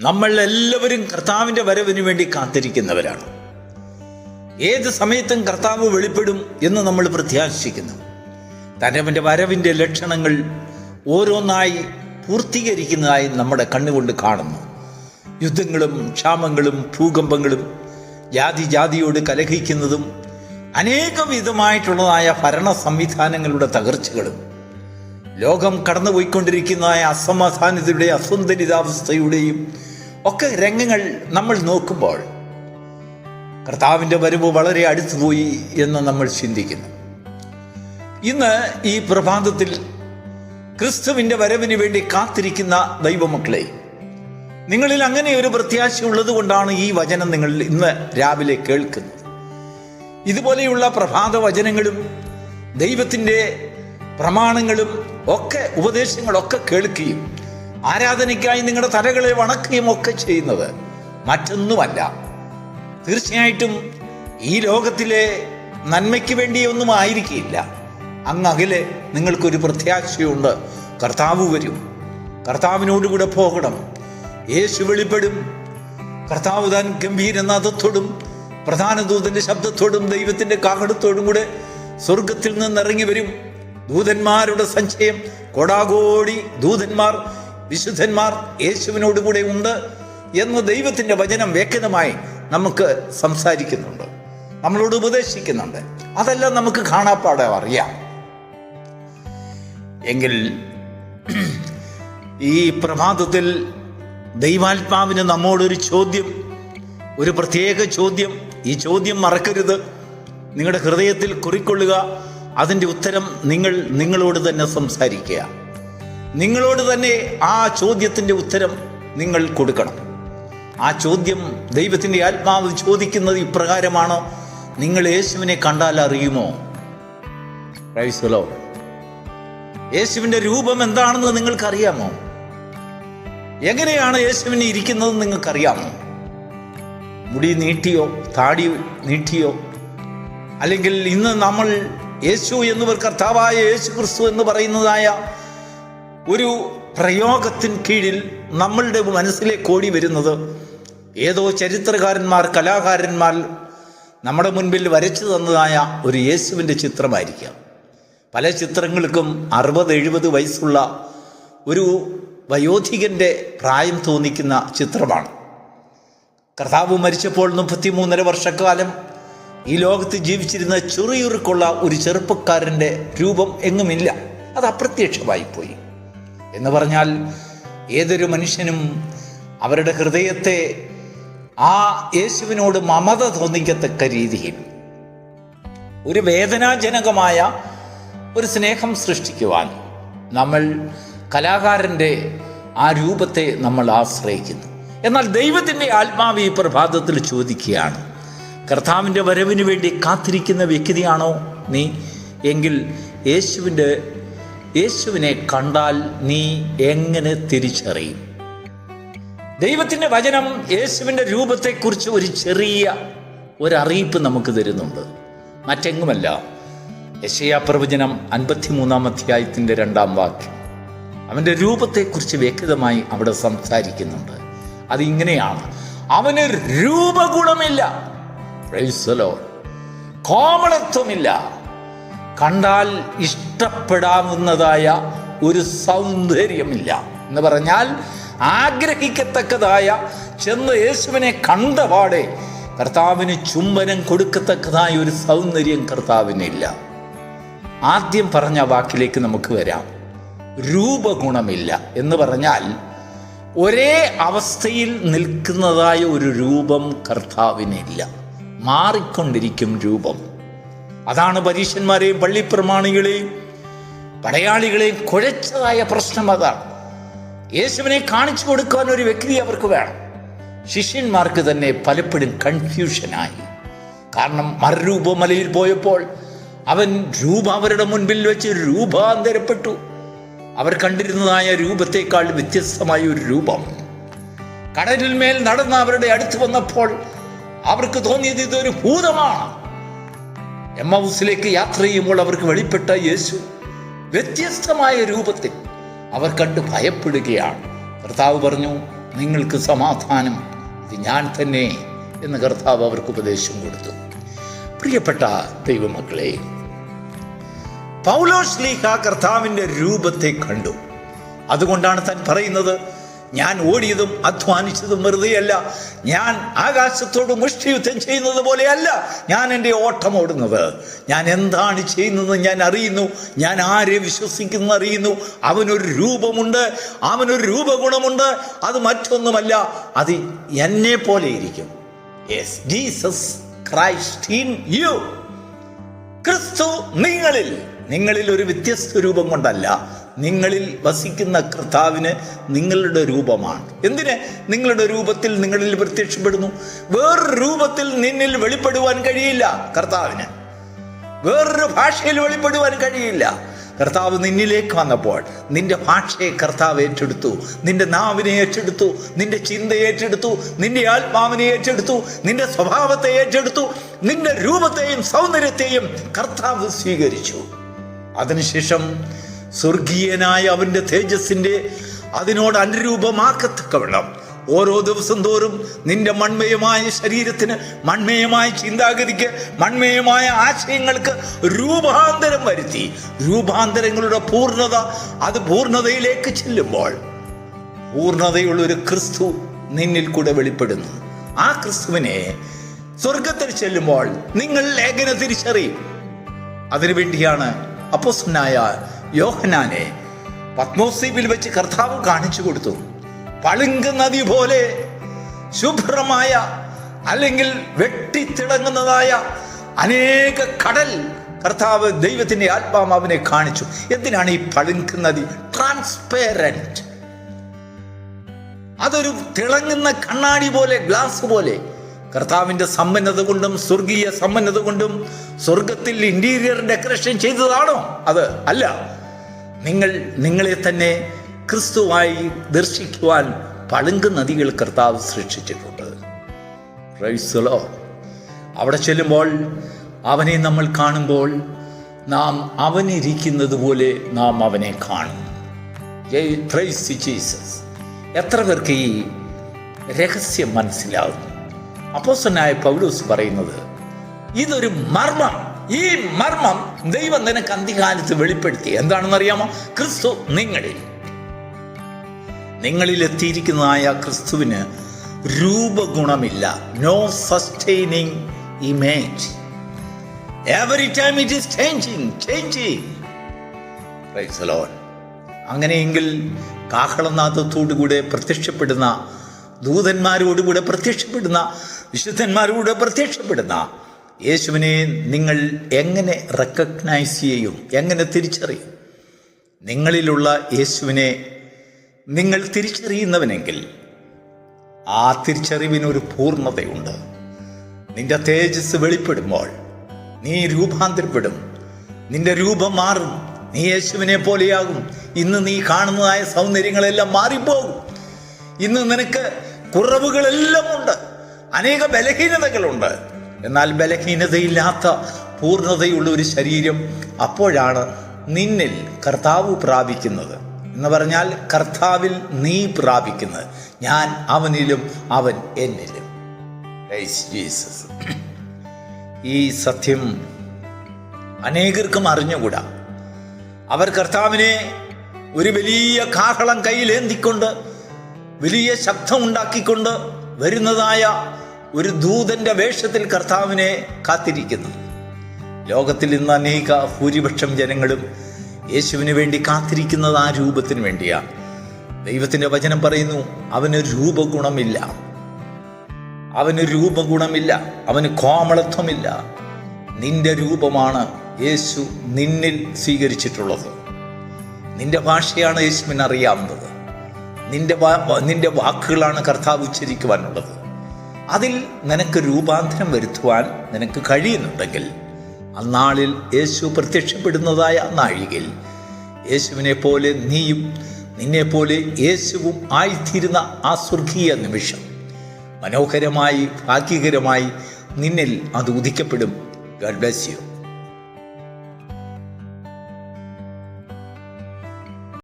നമ്മൾ എല്ലാവരും കർത്താവിന്റെ വരവിന് വേണ്ടി കാത്തിരിക്കുന്നവരാണ്. ഏത് സമയത്തും കർത്താവ് വെളിപ്പെടും എന്ന് നമ്മൾ പ്രത്യാശിക്കുന്നു. തരവന്റെ വരവിന്റെ ലക്ഷണങ്ങൾ ഓരോന്നായി പൂർത്തീകരിക്കുന്നതായി നമ്മുടെ കണ്ണുകൊണ്ട് കാണുന്നു. യുദ്ധങ്ങളും ക്ഷാമങ്ങളും ഭൂകമ്പങ്ങളും ജാതി ജാതിയോട് കലഹിക്കുന്നതും അനേക വിധമായിട്ടുള്ളതായ ഭരണ സംവിധാനങ്ങളുടെ തകർച്ചകളും ലോകം കടന്നുപോയിക്കൊണ്ടിരിക്കുന്നതായ അസമാധാനതയുടെ അസുന്ദരിതാവസ്ഥയുടെയും ഒക്കെ രംഗങ്ങൾ നമ്മൾ നോക്കുമ്പോൾ കർത്താവിന്റെ വരവ് വളരെ അടുത്തുപോയി എന്ന് നമ്മൾ ചിന്തിക്കുന്നു. ഇന്ന് ഈ പ്രഭാതത്തിൽ ക്രിസ്തുവിന്റെ വരവിന് വേണ്ടി കാത്തിരിക്കുന്ന ദൈവമക്കളെ നിങ്ങളിൽ അങ്ങനെ ഒരു പ്രത്യാശ ഉള്ളത് കൊണ്ടാണ് ഈ വചനം നിങ്ങൾ ഇന്ന് രാവിലെ കേൾക്കുന്നത്. ഇതുപോലെയുള്ള പ്രഭാത വചനങ്ങളും ദൈവത്തിന്റെ പ്രമാണങ്ങളും ഒക്കെ ഉപദേശങ്ങളൊക്കെ കേൾക്കുകയും ആരാധനയ്ക്കായി നിങ്ങളുടെ തലകളെ വണക്കുകയും ഒക്കെ ചെയ്യുന്നത് മറ്റൊന്നുമല്ല. തീർച്ചയായിട്ടും ഈ ലോകത്തിലെ നന്മയ്ക്ക് വേണ്ടിയൊന്നും ആയിരിക്കില്ല. അങ്ങ് അകലെ നിങ്ങൾക്കൊരു പ്രത്യാശയുണ്ട്. കർത്താവ് വരും. കർത്താവിനോടുകൂടെ പോകണം. യേശു വെളിപ്പെടും. കർത്താവ് താൻ ഗംഭീരനാഥത്തോടും പ്രധാന ദൂതന്റെ ശബ്ദത്തോടും ദൈവത്തിന്റെ കാകടത്തോടും കൂടെ സ്വർഗത്തിൽ നിന്ന് ഇറങ്ങി വരും. ദൂതന്മാരുടെ സഞ്ചയം കൊടാകോടി ദൂതന്മാർ വിശുദ്ധന്മാർ യേശുവിനോടുകൂടെ ഉണ്ട് എന്ന് ദൈവത്തിന്റെ വചനം വ്യക്തമായി നമുക്ക് സംസാരിക്കുന്നുണ്ട്. നമ്മളോട് ഉപദേശിക്കുന്നുണ്ട്. അതെല്ലാം നമുക്ക് കാണാപ്പാടെ അറിയാം. എങ്കിൽ ഈ പ്രഭാതത്തിൽ ദൈവാത്മാവിന് നമ്മോടൊരു ചോദ്യം ഒരു പ്രത്യേക ചോദ്യം ഈ ചോദ്യം മറക്കരുത്. നിങ്ങളുടെ ഹൃദയത്തിൽ കുറിക്കൊള്ളുക. അതിന്റെ ഉത്തരം നിങ്ങൾ നിങ്ങളോട് തന്നെ സംസാരിക്കുക. നിങ്ങളോട് തന്നെ ആ ചോദ്യത്തിന്റെ ഉത്തരം നിങ്ങൾ കൊടുക്കണം. ആ ചോദ്യം ദൈവത്തിന്റെ ആത്മാവ് ചോദിക്കുന്നത് ഇപ്രകാരമാണ്? നിങ്ങൾ യേശുവിനെ കണ്ടാൽ അറിയുമോ? ക്രൈസ്തലോ യേശുവിന്റെ രൂപം എന്താണെന്ന് നിങ്ങൾക്കറിയാമോ? എങ്ങനെയാണ് യേശുവിനെ ഇരിക്കുന്നത് നിങ്ങൾക്കറിയാമോ? മുടി നീട്ടിയോ താടി നീട്ടിയോ അല്ലെങ്കിൽ ഇന്ന് നമ്മൾ യേശു എന്നിവർ കർത്താവായ യേശു ക്രിസ്തു എന്ന് പറയുന്നതായ ഒരു പ്രയോഗത്തിന് കീഴിൽ നമ്മളുടെ മനസ്സിലേക്ക് ഓടി വരുന്നത് ഏതോ ചരിത്രകാരന്മാർ കലാകാരന്മാർ നമ്മുടെ മുൻപിൽ വരച്ചു തന്നതായ ഒരു യേശുവിന്റെ ചിത്രമായിരിക്കാം. പല ചിത്രങ്ങൾക്കും അറുപത് എഴുപത് വയസ്സുള്ള ഒരു വയോധികന്റെ പ്രായം തോന്നിക്കുന്ന ചിത്രമാണ്. കർത്താവ് മരിച്ചപ്പോൾ മുപ്പത്തിമൂന്നര വർഷക്കാലം ഈ ലോകത്ത് ജീവിച്ചിരുന്ന ചെറിയുറുക്കുള്ള ഒരു ചെറുപ്പക്കാരന്റെ രൂപം എങ്ങുമില്ല. അത് അപ്രത്യക്ഷമായി പോയി എന്ന് പറഞ്ഞാൽ ഏതൊരു മനുഷ്യനും അവരുടെ ഹൃദയത്തെ ആ യേശുവിനോട് മമത തോന്നിക്കത്തക്ക രീതിയിൽ ഒരു വേദനാജനകമായ ഒരു സ്നേഹം സൃഷ്ടിക്കുവാൻ നമ്മൾ കലാകാരന്റെ ആ രൂപത്തെ നമ്മൾ ആശ്രയിക്കുന്നു. എന്നാൽ ദൈവത്തിന്റെ ആത്മാവ് ഈ പ്രഭാതത്തിൽ ചോദിക്കുകയാണ് കർത്താവിന്റെ വരവിന് വേണ്ടി കാത്തിരിക്കുന്ന വ്യക്തിയാണോ നീ? എങ്കിൽ യേശുവിന്റെ യേശുവിനെ കണ്ടാൽ നീ എങ്ങനെ തിരിച്ചറിയും? ദൈവത്തിന്റെ വചനം യേശുവിന്റെ രൂപത്തെക്കുറിച്ച് ഒരു ചെറിയ ഒരറിയിപ്പ് നമുക്ക് തരുന്നുണ്ട്. മറ്റെങ്ങുമല്ല. യശയാ പ്രവചനം അൻപത്തിമൂന്നാം അധ്യായത്തിന്റെ രണ്ടാം വാക്യം. അവന്റെ രൂപത്തെക്കുറിച്ച് വ്യക്തമായി അവിടെ സംസാരിക്കുന്നുണ്ട്. അതിങ്ങനെയാണ്. അവന് രൂപഗുണമില്ല. കോമളത്വമില്ല. കണ്ടാൽ ഇഷ്ടപ്പെടാവുന്നതായ ഒരു സൗന്ദര്യമില്ല എന്ന് പറഞ്ഞാൽ ആഗ്രഹിക്കത്തക്കതായ ചെന്ന് യേശുവിനെ കണ്ടപാടെ കർത്താവിന് ചുംബനം കൊടുക്കത്തക്കതായ ഒരു സൗന്ദര്യം കർത്താവിനില്ല ആദ്യം പറഞ്ഞ വാക്കിലേക്ക് നമുക്ക് വരാം. രൂപഗുണമില്ല എന്ന് പറഞ്ഞാൽ ഒരേ അവസ്ഥയിൽ നിൽക്കുന്നതായ ഒരു രൂപം കർത്താവിനില്ല മാറിക്കൊണ്ടിരിക്കും രൂപം. അതാണ് പരീക്ഷന്മാരെയും പള്ളിപ്രമാണികളെയും പടയാളികളെയും കുഴച്ചതായ പ്രശ്നം അതാണ്. യേശുവിനെ കാണിച്ചു കൊടുക്കാൻ ഒരു വ്യക്തി അവർക്ക് വേണം. ശിഷ്യന്മാർക്ക് തന്നെ പലപ്പോഴും കൺഫ്യൂഷനായി. കാരണം മറുരൂപമലയിൽ പോയപ്പോൾ അവൻ രൂപ അവരുടെ മുൻപിൽ വെച്ച് രൂപാന്തരപ്പെട്ടു. അവർ കണ്ടിരുന്നതായ രൂപത്തെക്കാൾ വ്യത്യസ്തമായ ഒരു രൂപം. കടലിന്മേൽ നടന്ന അവരുടെ അടുത്ത് വന്നപ്പോൾ അവർക്ക് തോന്നിയത് ഇതൊരു ഭൂതമാണ്. എം ഹൗസിലേക്ക് യാത്ര ചെയ്യുമ്പോൾ അവർക്ക് വെളിപ്പെട്ട യേശു വ്യത്യസ്തമായ രൂപത്തിൽ അവർ കണ്ട് ഭയപ്പെടുകയാണ്. കർത്താവ് പറഞ്ഞു നിങ്ങൾക്ക് സമാധാനം. ഇത് ഞാൻ തന്നെ എന്ന് കർത്താവ് അവർക്ക് ഉപദേശം കൊടുത്തു. പ്രിയപ്പെട്ട ദൈവമക്കളെ പൗലോസ് ലീഹ കർത്താവിന്റെ രൂപത്തെ കണ്ടു. അതുകൊണ്ടാണ് താൻ പറയുന്നത് ഞാൻ ഓടിയതും അധ്വാനിച്ചതും വെറുതെയല്ല. ഞാൻ ആകാശത്തോട് മുഷ്ടിയുദ്ധം ചെയ്യുന്നത് പോലെയല്ല ഞാൻ എന്റെ ഓട്ടം ഓടുന്നത്. ഞാൻ എന്താണ് ചെയ്യുന്നത് ഞാൻ അറിയുന്നു. ഞാൻ ആരെ വിശ്വസിക്കുന്നു അറിയുന്നു. അവനൊരു രൂപമുണ്ട്. അവനൊരു രൂപഗുണമുണ്ട്. അത് മറ്റൊന്നുമല്ല. അത് എന്നെ പോലെ ഇരിക്കും. Yes Jesus Christ in you ക്രിസ്തു നിങ്ങളിൽ നിങ്ങളിൽ ഒരു വ്യത്യസ്ത രൂപം കൊണ്ടല്ല. നിങ്ങളിൽ വസിക്കുന്ന കർത്താവിന് നിങ്ങളുടെ രൂപമാണ്. എന്തിന്? നിങ്ങളുടെ രൂപത്തിൽ നിങ്ങളിൽ പ്രത്യക്ഷപ്പെടുന്നു. വേറൊരു രൂപത്തിൽ നിന്നിൽ വെളിപ്പെടുവാൻ കഴിയില്ല കർത്താവിന്. വേറൊരു ഭാഷയിൽ വെളിപ്പെടുവാൻ കഴിയില്ല. കർത്താവ് നിന്നിലേക്ക് വന്നപ്പോൾ നിന്റെ ഭാഷയെ കർത്താവ് ഏറ്റെടുത്തു. നിന്റെ നാവിനെ ഏറ്റെടുത്തു. നിന്റെ ചിന്ത ഏറ്റെടുത്തു. നിന്റെ ആത്മാവിനെ ഏറ്റെടുത്തു. നിന്റെ സ്വഭാവത്തെ ഏറ്റെടുത്തു. നിന്റെ രൂപത്തെയും സൗന്ദര്യത്തെയും കർത്താവ് സ്വീകരിച്ചു. അതിനുശേഷം സ്വർഗീയനായ അവന്റെ തേജസ്സിന്റെ അതിനോട് അനുരൂപമാക്കത്തക്കവണ്ണം. ഓരോ ദിവസം തോറും നിന്റെ മൺമയമായ ശരീരത്തിന് മൺമയമായ ചിന്താഗതിക്ക് മൺമയമായ ആശയങ്ങൾക്ക് രൂപാന്തരം വരുത്തി. രൂപാന്തരങ്ങളുടെ പൂർണത അത് പൂർണതയിലേക്ക് ചെല്ലുമ്പോൾ പൂർണതയുള്ള ഒരു ക്രിസ്തു നിന്നിൽ കൂടെ വെളിപ്പെടുന്നു. ആ ക്രിസ്തുവിനെ സ്വർഗത്തിൽ ചെല്ലുമ്പോൾ നിങ്ങൾ എങ്ങനെ തിരിച്ചറിയും. അതിനുവേണ്ടിയാണ് അപ്പോസ്തനായ യോഹനാനെ പത്മോസീപിൽ വെച്ച് കർത്താവ് കാണിച്ചു കൊടുത്തു. പളുങ്ക് നദി പോലെ ശുഭ്രമായ അല്ലെങ്കിൽ വെട്ടിത്തിളങ്ങുന്നതായ അനേക കടൽ കർത്താവ് ദൈവത്തിന്റെ ആത്മാവിനെ കാണിച്ചു. എന്തിനാണ് ഈ പളുങ്ക് നദി ട്രാൻസ്പെയറന്റ് അതൊരു തിളങ്ങുന്ന കണ്ണാടി പോലെ ഗ്ലാസ് പോലെ. കർത്താവിന്റെ സമ്പന്നത കൊണ്ടും സ്വർഗീയ സമ്പന്നത കൊണ്ടും സ്വർഗത്തിൽ ഇന്റീരിയർ ഡെക്കറേഷൻ ചെയ്തതാണോ? അത് അല്ല. നിങ്ങൾ നിങ്ങളെ തന്നെ ക്രിസ്തുവായി ദർശിക്കുവാൻ പളുങ്ക് നദികൾ കർത്താവ് സൃഷ്ടിച്ചിട്ടുണ്ട്. റൈസുലോ. അവിടെ ചെല്ലുമ്പോൾ അവനെ നമ്മൾ കാണുമ്പോൾ നാം അവനിരിക്കുന്നത് പോലെ നാം അവനെ കാണും ജീസസ് എത്ര പേർക്ക് ഈ രഹസ്യം മനസ്സിലാകും അപ്പോസനായ പൗലൂസ് പറയുന്നത് ഇതൊരു മർമ്മം. ഈ മർമ്മം ദൈവം നിനക്ക് അന്ത്യകാലത്ത് വെളിപ്പെടുത്തി. എന്താണെന്ന് അറിയാമോ ക്രിസ്തു നിങ്ങളിൽ. നിങ്ങളിൽ എത്തിയിരിക്കുന്നതായ ക്രിസ്തുവിന് രൂപഗുണമില്ല. No sustaining image every time it is changing changing അങ്ങനെയെങ്കിൽ കാഹളനാഥത്തോടുകൂടെ പ്രത്യക്ഷപ്പെടുന്ന ദൂതന്മാരോടുകൂടെ പ്രത്യക്ഷപ്പെടുന്ന വിശുദ്ധന്മാരോട് പ്രത്യക്ഷപ്പെടുന്ന യേശുവിനെ നിങ്ങൾ എങ്ങനെ റെക്കഗ്നൈസ് ചെയ്യും? എങ്ങനെ തിരിച്ചറിയും? നിങ്ങളിലുള്ള യേശുവിനെ നിങ്ങൾ തിരിച്ചറിയുന്നവനെങ്കിൽ ആ തിരിച്ചറിവിനൊരു പൂർണതയുണ്ട്. നിന്റെ തേജസ് വെളിപ്പെടുമ്പോൾ നീ രൂപാന്തരപ്പെടും. നിന്റെ രൂപം മാറും. നീ യേശുവിനെ പോലെയാകും. ഇന്ന് നീ കാണുന്നതായ സൗന്ദര്യങ്ങളെല്ലാം മാറിപ്പോകും. ഇന്ന് നിനക്ക് കുറവുകളെല്ലാം ഉണ്ട്. അനേക ബലഹീനതകളുണ്ട്. എന്നാൽ ബലഹീനതയില്ലാത്ത പൂർണതയുള്ള ഒരു ശരീരം അപ്പോഴാണ് നിന്നിൽ കർത്താവ് പ്രാപിക്കുന്നത്. എന്ന് പറഞ്ഞാൽ കർത്താവിൽ നീ പ്രാപിക്കുന്നത്. ഞാൻ അവനിലും അവൻ എന്നിലും. ജീസസ്. ഈ സത്യം അനേകർക്കും അറിഞ്ഞുകൂടാ. അവർ കർത്താവിനെ ഒരു വലിയ കാഹളം കയ്യിലേന്തിക്കൊണ്ട് വലിയ ശബ്ദം ഉണ്ടാക്കിക്കൊണ്ട് വരുന്നതായ ഒരു ദൂതന്റെ വേഷത്തിൽ കർത്താവിനെ കാത്തിരിക്കുന്നു. ലോകത്തിൽ ഇന്ന് അനേക ഭൂരിപക്ഷം ജനങ്ങളും യേശുവിന് വേണ്ടി കാത്തിരിക്കുന്നത് ആ രൂപത്തിന് വേണ്ടിയാണ്. ദൈവത്തിന്റെ വചനം പറയുന്നു അവന് രൂപഗുണമില്ല. അവന് രൂപഗുണമില്ല. അവന് കോമളത്വമില്ല. നിന്റെ രൂപമാണ് യേശു നിന്നിൽ സ്വീകരിച്ചിട്ടുള്ളത്. നിന്റെ ഭാഷയാണ് യേശുവിന് അറിയാവുന്നത് നിന്റെ നിന്റെ വാക്കുകളാണ് കർത്താവ് ഉച്ചരിക്കുവാനുള്ളത്. അതിൽ നിനക്ക് രൂപാന്തരം വരുത്തുവാൻ നിനക്ക് കഴിയുന്നുണ്ടെങ്കിൽ അന്നാളിൽ യേശു പ്രത്യക്ഷപ്പെടുന്നതായ നാഴികയിൽ യേശുവിനെ പോലെ നീയും നിന്നെപ്പോലെ യേശുവും ആയിത്തീരുന്ന ആ സ്വർഗീയ നിമിഷം മനോഹരമായി ഭാഗ്യകരമായി നിന്നിൽ അത് ഉദിക്കപ്പെടും. Garh bless you